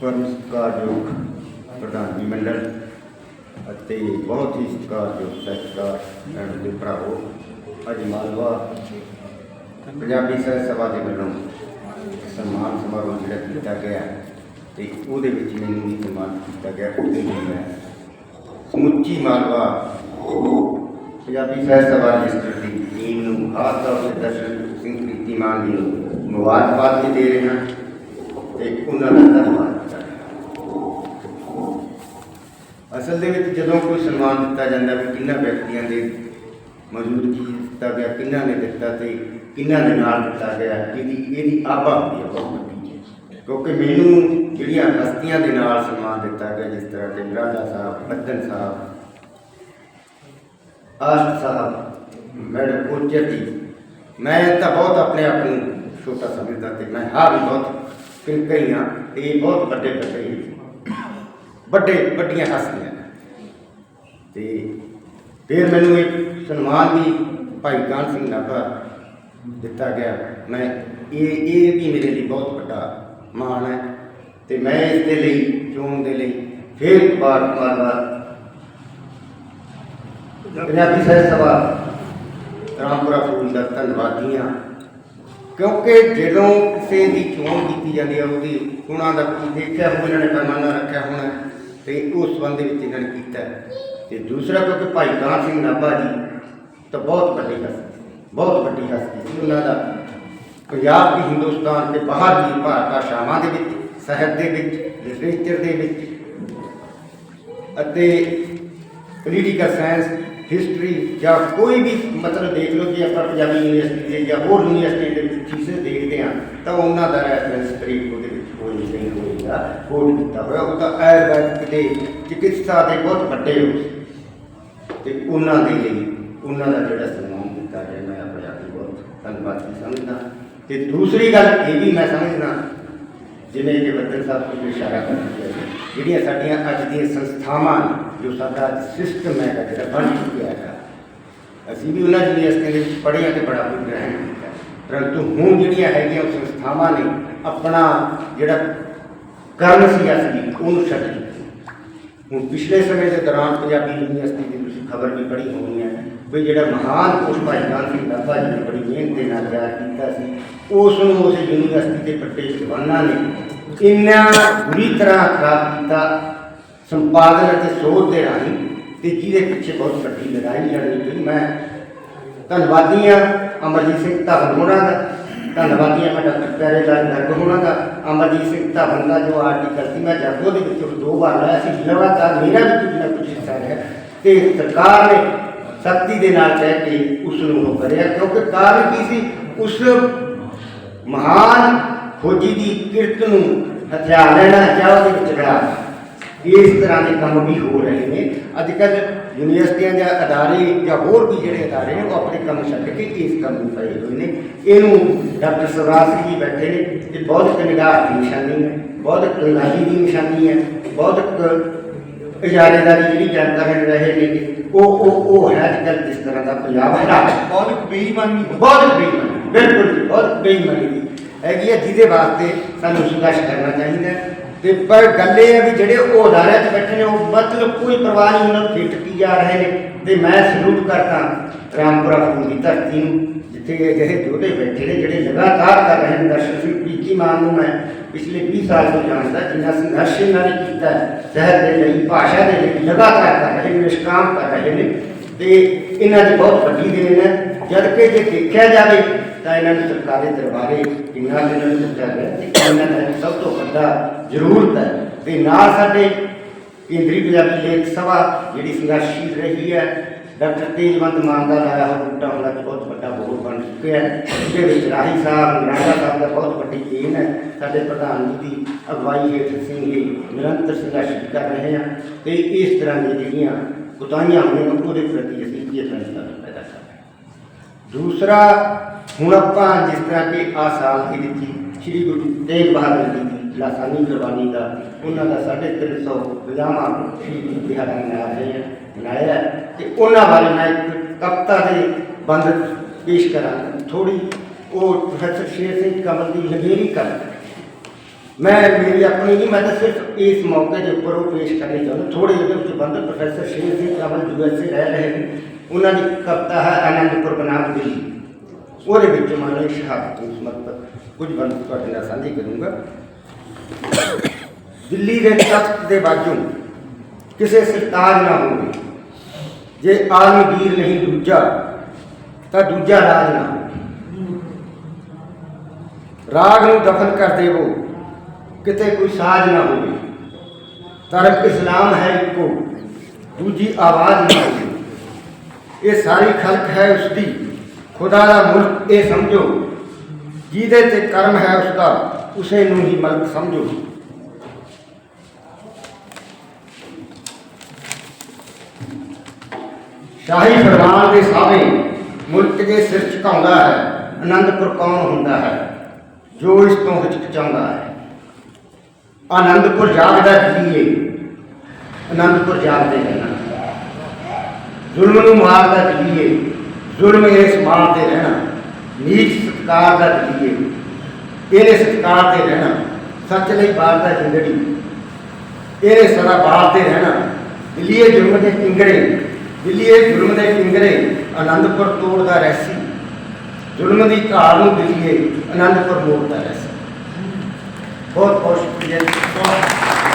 ਪਰਮ ਸਤਿਕਾਰਯੋਗ ਪ੍ਰਧਾਨ ਜੀ ਮੰਡਲ ਅਤੇ ਬਹੁਤ ਹੀ ਸਤਿਕਾਰਯੋਗ ਸਤਿਕਾਰ ਭੈਣ ਦੇ ਭਰਾਵੋ, ਅੱਜ ਮਾਲਵਾ ਪੰਜਾਬੀ ਸਾਹਿਤ ਸਭਾ ਦੇ ਵੱਲੋਂ ਸਨਮਾਨ ਸਮਾਰੋਹ ਜਿਹੜਾ ਕੀਤਾ ਗਿਆ ਤੇ ਉਹਦੇ ਵਿੱਚ ਮੈਨੂੰ ਵੀ ਸਨਮਾਨ ਕੀਤਾ ਗਿਆ, ਉਹਦੇ ਲਈ ਮੈਂ ਸਮੁੱਚੀ ਮਾਲਵਾ ਪੰਜਾਬੀ ਸਾਹਿਤ ਸਭਾ ਰਜਿਸਟਰ ਦੀ ਟੀਮ ਨੂੰ ਖਾਸ ਤੌਰ ਤੇ ਦਰਸ਼ਨ ਸਿੰਘ ਪ੍ਰੀਤੀਮਾਨ ਜੀ ਨੂੰ ਮੁਬਾਰਕਬਾਦ ਵੀ ਦੇ ਰਿਹਾ ਤੇ ਉਹਨਾਂ ਦਾ ਧੰਨਵਾਦ ਕਰਦਾ ਅਸਲ ਦੇ ਵਿੱਚ ਜਦੋਂ ਕੋਈ ਸਨਮਾਨ ਦਿੱਤਾ ਜਾਂਦਾ ਵੀ ਕਿੰਨਾ ਵਿਅਕਤੀਆਂ ਦੇ ਮੌਜੂਦਗੀ ਦਿੱਤਾ ਗਿਆ, ਕਿੰਨਾ ਨੇ ਦਿੱਤਾ ਤੇ ਕਿੰਨਾ ਦੇ ਨਾਲ ਦਿੱਤਾ ਗਿਆ, ਇਹਦੀ ਇਹਦੀ ਆਭਾ ਹੁੰਦੀ ਹੈ, ਬਹੁਤ ਵੱਡੀ ਕਿਉਂਕਿ ਮੈਨੂੰ ਜਿਹੜੀਆਂ ਹਸਤੀਆਂ ਦੇ ਨਾਲ ਸਨਮਾਨ ਦਿੱਤਾ ਗਿਆ, ਜਿਸ ਤਰ੍ਹਾਂ ਕਿ ਰਾਜਾ ਸਾਹਿਬ ਬੱਦਨ ਸਾਹਿਬ ਆਸ਼ਟ ਸਾਹਿਬ, ਮੈਡਮ ਕੋਚਰ ਜੀ, ਮੈਂ ਤਾਂ ਬਹੁਤ ਆਪਣੇ ਆਪ ਨੂੰ ਛੋਟਾ ਸਮਝਦਾ ਤੇ ਮੈਂ ਹਾਂ ਵੀ ਬਹੁਤ ਕਿੰਕਈਆਂ ਤੇ ਇਹ ਬਹੁਤ ਵੱਡੇ ਵੱਡੇ ਵੱਡੇ ਵੱਡੀਆਂ ਹਸਤੀਆਂ ਤੇ ਫਿਰ ਮੈਨੂੰ ਇਹ ਸਨਮਾਨ ਵੀ ਭਾਈ ਕਾਨ ਸਿੰਘ ਨਾਭਾ ਦਿੱਤਾ ਗਿਆ। ਮੈਂ ਇਹ ਇਹ ਵੀ ਮੇਰੇ ਲਈ ਬਹੁਤ ਵੱਡਾ ਮਾਣ ਹੈ ਤੇ ਮੈਂ ਇਸ ਦੇ ਲਈ, ਚੋਣ ਦੇ ਲਈ ਫਿਰ ਇੱਕ ਵਾਰ ਵਾਰ ਪੰਜਾਬੀ ਸਾਹਿਤ ਸਭਾ, ਰਾਮਪੁਰਾ ਫੂਲ ਦਾ ਧੰਨਵਾਦੀ ਹਾਂ ਕਿਉਂਕਿ ਜਦੋਂ ਕਿਸੇ ਦੀ ਚੋਣ ਕੀਤੀ ਜਾਂਦੀ ਹੈ, ਉਹਦੀ ਗੁਣਾਂ ਦਾ ਕੀ ਦੇਖਿਆ ਹੋਇਆ ਇਹਨਾਂ ਨੇ ਪੈਮਾਨਾ ਰੱਖਿਆ ਹੋਣਾ ਤੇ ਉਸ ਸੰਬੰਧ ਵਿੱਚ ਇਹਨਾਂ ਨੇ ਕੀਤਾ ਤੇ ਦੂਸਰਾ ਕਿਉਂਕਿ ਭਾਈ ਕਾਨ ਸਿੰਘ ਨਾਭਾ ਜੀ ਤਾਂ ਬਹੁਤ ਵੱਡੀ ਹਸਤੀ ਬਹੁਤ ਵੱਡੀ ਹਸਤੀ ਸੀ ਉਹਨਾਂ ਦਾ। ਪੰਜਾਬ ਦੀ ਹਿੰਦੁਸਤਾਨ ਤੇ ਬਾਹਰ ਦੀ ਭਾਸ਼ਾਵਾਂ ਦੇ ਵਿੱਚ ਸਾਹਿਤ ਦੇ ਵਿੱਚ ਲਿਟਰੇਚਰ ਦੇ ਵਿੱਚ ਅਤੇ ਪੋਲੀਟੀਕਲ ਸਾਇੰਸ ਹਿਸਟਰੀ ਜਾਂ ਕੋਈ ਵੀ ਮਤਲਬ ਦੇਖ ਲਓ ਜੇ ਆਪਾਂ ਪੰਜਾਬੀ ਯੂਨੀਵਰਸਿਟੀ ਦੇ ਜਾਂ ਹੋਰ ਯੂਨੀਵਰਸਿਟੀ ਦੇ ਵਿੱਚ ਚੀਜ਼ਾਂ ਦੇਖਦੇ ਹਾਂ ਤਾਂ ਉਹਨਾਂ ਦਾ ਰੈਫਰੈਂਸ ਕਰੀਬ ਉਹਦੇ ਵਿੱਚ ਕੋਈ ਨਹੀਂ ਹੋਏਗਾ ਕੀਤਾ ਹੋਇਆ। ਉਹ ਤਾਂ ਆਯੁਰਵੈਦਿਕ ਦੇ ਚਿਕਿਤਸਾ ਦੇ ਬਹੁਤ ਵੱਡੇ ਹੋ ਤੇ ਉਹਨਾਂ ਦੇ ਲਈ, ਉਹਨਾਂ ਦਾ ਜਿਹੜਾ ਸਨਮਾਨ ਕੀਤਾ ਗਿਆ, ਮੈਂ ਆਪਣੇ ਆਪ ਨੂੰ ਬਹੁਤ ਧੰਨਵਾਦੀ ਸਮਝਦਾ। ਤੇ ਦੂਸਰੀ ਗੱਲ ਇਹ ਵੀ ਮੈਂ ਸਮਝਦਾ, ਜਿਵੇਂ ਕਿ ਬੱਦਲ ਸਾਹਿਬ ਕੋਲ ਇਸ਼ਾਰਾ ਕਰ ਜਿਹੜੀਆਂ ਸਾਡੀਆਂ ਅੱਜ ਦੀਆਂ ਸੰਸਥਾਵਾਂ ਜੋ ਸਾਡਾ ਸਿਸਟਮ ਹੈ ਜਿਹੜਾ ਬਣ ਚੁੱਕਿਆ ਹੈ ਅਸੀਂ ਵੀ ਉਹਨਾਂ ਯੂਨੀਵਰਸਿਟੀਆਂ ਦੇ ਵਿੱਚ ਪੜ੍ਹਿਆ ਤੇ ਬੜਾ ਕੁਝ ਗ੍ਰਹਿਣ ਕੀਤਾ। ਪਰੰਤੂ ਹੁਣ ਜਿਹੜੀਆਂ ਹੈਗੀਆਂ ਉਹ ਸੰਸਥਾਵਾਂ ਨੇ, ਆਪਣਾ ਜਿਹੜਾ ਕਰਨ ਸੀ ਅਸੀਂ ਉਹਨੂੰ ਛੱਡ ਦਿੱਤੀ ਹੁਣ ਪਿਛਲੇ ਸਮੇਂ ਦੇ ਦੌਰਾਨ ਪੰਜਾਬੀ ਯੂਨੀਵਰਸਿਟੀ ਦੀ ਤੁਸੀਂ ਖਬਰ ਵੀ ਪੜ੍ਹੀ ਹੋਣੀ ਹੈ ਵੀ ਜਿਹੜਾ ਮਹਾਨ ਕੋਸ਼ ਭਾਈ ਕਾਨ ਸਿੰਘ ਨਾਭਾ ਜੀ ਨੇ ਬੜੀ ਮਿਹਨਤ ਦੇ ਨਾਲ ਤਿਆਰ ਕੀਤਾ ਸੀ, ਉਸ ਨੂੰ ਉਸ ਯੂਨੀਵਰਸਿਟੀ ਦੇ ਵੱਡੇ ਜਵਾਨਾਂ ਨੇ ਇੰਨਾ ਬੁਰੀ ਤਰ੍ਹਾਂ ਖਰਾਬ ਕੀਤਾ, ਸੰਪਾਦਨ ਅਤੇ ਸੋਧ ਦੇ ਰਾਹੀਂ ਤੇ ਜਿਹਦੇ ਪਿੱਛੇ ਬਹੁਤ ਵੱਡੀ ਲੜਾਈ ਲੜਨੀ ਪਈ। ਮੈਂ ਧੰਨਵਾਦੀ ਹਾਂ ਅਮਰਜੀਤ ਸਿੰਘ ਧਵਨ ਹੋਣਾ ਦਾ। ਧੰਨਵਾਦੀ ਹਾਂ ਮੈਂ ਡਾਕਟਰ ਪਿਆਰੇ ਲਾਲ ਹੋਣਾ ਦਾ, ਅਮਰਜੀਤ ਸਿੰਘ ਧਵਨ ਦਾ ਜੋ ਆਰਟੀਕਲ ਸੀ ਮੈਂ ਜਾਗੋ ਦੇ ਵਿੱਚ ਦੋ ਵਾਰ ਲਾਇਆ ਸੀ, ਲਗਾਤਾਰ ਮੇਰਾ ਵੀ ਕੁਝ ਨਾ ਕੁਝ ਹਿੱਸਾ ਹੈ ਤੇ ਸਰਕਾਰ ਨੇ ਸਖਤੀ ਦੇ ਨਾਲ ਕਹਿ ਕੇ ਉਸ ਨੂੰ ਉਹ ਕਰਿਆ, ਕਿਉਂਕਿ ਕਾਰਨ ਕੀ ਸੀ? ਉਸ ਮਹਾਨ ਫੌਜੀ ਦੀ ਕਿਰਤ ਨੂੰ ਹਥਿਆਰ ਲੈਣਾ ਜਾਂ ਉਹਦੇ ਵਿੱਚ ਰਲਾ ਇਸ ਤਰ੍ਹਾਂ ਦੇ ਕੰਮ ਵੀ ਹੋ ਰਹੇ ਨੇ। ਅੱਜ ਕੱਲ ਯੂਨੀਵਰਸਿਟੀਆਂ ਜਾਂ ਅਦਾਰੇ ਜਾਂ ਹੋਰ ਵੀ ਜਿਹੜੇ ਅਦਾਰੇ ਨੇ ਉਹ ਆਪਣੇ ਕੰਮ ਛੱਡ ਕੇ ਇਸ ਕੰਮ ਨੂੰ ਪਏ ਹੋਏ ਨੇ। ਇਹਨੂੰ ਡਾਕਟਰ ਸਵਰਾਜ ਸਿੰਘ ਜੀ ਬੈਠੇ ਨੇ ਇਹ ਬਹੁਤ ਨਿਗਾਹ ਦੀ ਨਿਸ਼ਾਨੀ ਹੈ ਬਹੁਤ ਕਲਾਹੀ ਦੀ ਨਿਸ਼ਾਨੀ ਹੈ ਬਹੁਤ ਇਜਾਰੇਦਾਰੀ ਜਿਹੜੀ ਜਨਤਾ ਨੇ ਰਹੇ ਨੇ ਉਹ ਉਹ ਉਹ ਹੈ ਅੱਜ ਕੱਲ੍ਹ ਜਿਸ ਤਰ੍ਹਾਂ ਦਾ ਪੰਜਾਬ ਹੈ। ਬਹੁਤ ਬੇਈਮਾਨੀ ਬਹੁਤ ਬੇਈਮਾਨੀ ਬਿਲਕੁਲ ਬਹੁਤ ਬੇਈਮਾਨੀ ਹੈਗੀ ਹੈ ਜਿਹਦੇ ਵਾਸਤੇ ਸਾਨੂੰ ਸੰਘਰਸ਼ ਕਰਨਾ ਚਾਹੀਦਾ ਹੈ। ਤੇ ਪਰ ਗੱਲ ਇਹ ਹੈ ਵੀ ਜਿਹੜੇ ਉਹ ਅਦਾਰਿਆਂ 'ਚ ਬੈਠੇ ਨੇ, ਉਹ ਮਤਲਬ ਕੋਈ ਪਰਵਾਹ ਨਹੀਂ, ਉਹਨਾਂ ਨੂੰ ਫਿੱਟ ਕੀ ਜਾ ਰਹੇ ਨੇ। ਤੇ ਮੈਂ ਸਲੂਟ ਕਰਦਾ ਰਾਮਪੁਰਾ ਫੂਲ ਦੀ ਧਰਤੀ ਨੂੰ, ਜਿੱਥੇ ਇਹ ਜਿਹੇ ਜੋਧੇ ਬੈਠੇ ਨੇ, ਜਿਹੜੇ ਲਗਾਤਾਰ ਕਰ ਰਹੇ ਨੇ ਦਰਸ਼ਨ ਸਿੰਘ ਪ੍ਰੀਤੀ ਮਾਨ ਨੂੰ ਮੈਂ ਪਿਛਲੇ 20 ਸਾਲ ਤੋਂ ਜਾਣਦਾ, ਜਿੰਨਾ ਸੰਘਰਸ਼ ਇਹਨਾਂ ਨੇ ਕੀਤਾ ਸ਼ਹਿਰ ਦੇ ਲਈ, ਭਾਸ਼ਾ ਦੇ ਲਈ, ਲਗਾਤਾਰ ਕਰ ਰਹੇ ਨੇ, ਨਿਸ਼ਕਾਮ ਕਰ ਰਹੇ ਨੇ। ਤੇ ਇਹਨਾਂ ਦੀ ਬਹੁਤ ਵੱਡੀ ਦੇਣ ਹੈ। ਜਦ ਕਿ ਜੇ ਦੇਖਿਆ ਜਾਵੇ ਤਾਂ ਇਹਨਾਂ ਨੂੰ ਸਰਕਾਰੀ ਦਰਬਾਰੇ ਕਿੰਨਾ ਇਹਨਾਂ ਨੂੰ ਦਿੱਤਾ ਗਿਆ ਇਹਨਾਂ ਦਾ ਸਭ ਤੋਂ ਵੱਡਾ ਜ਼ਰੂਰਤ ਹੈ ਤੇ ਨਾਲ ਸਾਡੇ ਕੇਂਦਰੀ ਪੰਜਾਬੀ ਲੇਖ ਸਭਾ ਜਿਹੜੀ ਸੰਘਰਸ਼ੀਲ ਰਹੀ ਹੈ, ਡਾਕਟਰ ਤੇਜਵੰਤ ਮਾਨ ਦਾ ਲਾਇਆ ਹੋਇਆ ਬੂਟਾ ਹੁੰਦਾ ਕਿ ਬਹੁਤ ਵੱਡਾ ਬੋਲ ਬਣ ਚੁੱਕਿਆ ਹੈ। ਜਿਹਦੇ ਵਿੱਚ ਰਾਹੀ ਸਾਹਿਬ ਰਾਜਾ ਸਾਹਿਬ ਦਾ ਬਹੁਤ ਵੱਡੀ ਦੇਣ ਹੈ। ਸਾਡੇ ਪ੍ਰਧਾਨ ਜੀ ਦੀ ਅਗਵਾਈ ਹੇਠ ਸਿੰਘ ਜੀ ਨਿਰੰਤਰ ਸੰਘਰਸ਼ ਕਰ ਰਹੇ ਹਾਂ ਤੇ ਇਸ ਤਰ੍ਹਾਂ ਦੀਆਂ ਜਿਹੜੀਆਂ ਕੁਤਾਹੀਆਂ ਹੋਣੀਆਂ ਉਹਦੇ ਪ੍ਰਤੀ ਅਸੀਂ ਕੀ ਪੈਦਾ ਕਰ ਰਹੇ ਹਾਂ। ਦੂਸਰਾ ਹੁਣ ਆਪਾਂ ਜਿਸ ਤਰ੍ਹਾਂ ਕਿ ਆ ਸਾਲ ਦੇ ਵਿੱਚ ਸ੍ਰੀ ਗੁਰੂ ਤੇਗ ਬਹਾਦਰ ਜੀ ਦੀ ਲਾਸਾਨੀ ਗੁਰਬਾਣੀ ਦਾ, ਉਹਨਾਂ ਦਾ 350 ਵਿਲਾਮਾ ਸ਼ਹੀਦੀ ਦਿਹਾੜਾ ਮਨਾ ਰਹੇ ਹਾਂ, ਮਨਾਇਆ ਹੈ। ਤੇ ਉਹਨਾਂ ਬਾਰੇ ਮੈਂ ਇੱਕ ਕਵਿਤਾ ਦੇ ਬੰਦ ਪੇਸ਼ ਕਰਾਂ ਥੋੜੀ ਉਹ ਪ੍ਰੋਫੈਸਰ ਸ਼ੇਰ ਸਿੰਘ ਕਮਲ ਦੀ ਲਗੇਰੀ ਕਰ। ਮੈਂ ਮੇਰੀ ਆਪਣੀ ਨਹੀਂ, ਮੈਂ ਤਾਂ ਸਿਰਫ ਇਸ ਮੌਕੇ ਦੇ ਉੱਪਰ ਉਹ ਪੇਸ਼ ਕਰਨੀ ਚਾਹੁੰਦਾ। ਥੋੜੇ ਜਿਹੇ ਵਿੱਚ ਬੰਦ ਪ੍ਰੋਫੈਸਰ ਸ਼ੇਰ ਸਿੰਘ ਕਾਬਲ ਯੂਐਸਏ ਰਹਿ ਰਹੇ ਨੇ। ਉਹਨਾਂ ਦੀ ਕਵਿਤਾ ਹੈ ਆਨੰਦਪੁਰ ਬਨਾਮ ਦਿੱਲੀ। ਉਹਦੇ ਵਿੱਚ ਮੰਨ ਲਓ ਸ਼ਹਾਦਤ ਨੂੰ ਸਮਰਪਿਤ ਕੁਝ ਬੰਦ ਤੁਹਾਡੇ ਨਾਲ ਸਾਂਝੀ ਕਰੂੰਗਾ ਦਿੱਲੀ ਦੇ ਤਖਤ ਦੇ ਬਾਜੂ ਕਿਸੇ ਸਰਤਾਜ ਨਾ ਹੋਵੇ ਜੇ ਆਲਮਗੀਰ ਨਹੀਂ ਦੂਜਾ ਤਾਂ ਦੂਜਾ ਰਾਜ ਨਾ ਹੋਵੇ ਰਾਗ ਨੂੰ ਦਫਨ ਕਰ ਦੇਵੋ ਕਿਤੇ ਕੋਈ ਸਾਜ ਨਾ ਹੋਵੇ ਧਰਮ ਇਸਲਾਮ ਹੈ ਇੱਕੋ ਦੂਜੀ ਆਵਾਜ਼ ਨਾ ਹੋਵੇ ਇਹ ਸਾਰੀ ਖਲਕ ਹੈ ਉਸ ਦੀ ਖੁਦਾ ਦਾ ਮੁਲਕ ਇਹ ਸਮਝੋ, ਜਿਹਦੇ ਤੇ ਕਰਮ ਹੈ ਉਸ ਦਾ ਉਸੇ ਨੂੰ ਹੀ ਮਲਕ ਸਮਝੋ। ਸ਼ਾਹੀ ਫਰਮਾਨ ਦੇ ਸਾਵੇਂ ਮੁਲਕ ਦੇ ਸਿਰ ਝੁਕਾਉਂਦਾ ਹੈ, ਆਨੰਦਪੁਰ ਕੌਣ ਹੁੰਦਾ ਹੈ? ਜੋ ਇਸ ਤੋਂ ਹਿਚਕਚਾਉਂਦਾ ਹੈ। ਆਨੰਦਪੁਰ ਜਾਗਦਾ ਜੀਏ ਆਨੰਦਪੁਰ ਜਾਗਦੇ ਰਹਿਣਾ। ਜ਼ੁਲਮ ਨੂੰ ਮਾਰਦਾ ਜੀਏ ਜ਼ੁਲਮ ਇਸ ਮਾਰਦੇ ਰਹਿਣਾ। ਨੀਚ ਸਤਕਾਰ ਦਾ ਜੀਏ ਇਹਨੇ ਸਤਕਾਰ ਤੇ ਰਹਿਣਾ। ਸੱਚ ਲਈ ਬਾਰਦਾ ਜਿੰਦੜੀ। ਇਹਨੇ ਸਦਾ ਬਾਰਦੇ ਰਹਿਣਾ। ਦਿੱਲੀਏ ਜ਼ੁਲਮ ਦੇ ਕਿੰਗਰੇ ਦਿੱਲੀਏ ਜ਼ੁਲਮ ਦੇ ਕਿੰਗਰੇ ਆਨੰਦਪੁਰ ਤੋੜਦਾ ਰਹਿਸੀ ਜ਼ੁਲਮ ਦੀ ਘਾਲ ਨੂੰ ਦਿੱਲੀਏ ਆਨੰਦਪੁਰ ਮੋੜਦਾ ਰਹਿਸੀ ਬਹੁਤ ਬਹੁਤ ਸ਼ੁਕਰੀਆ ਜੀ। ਬਹੁਤ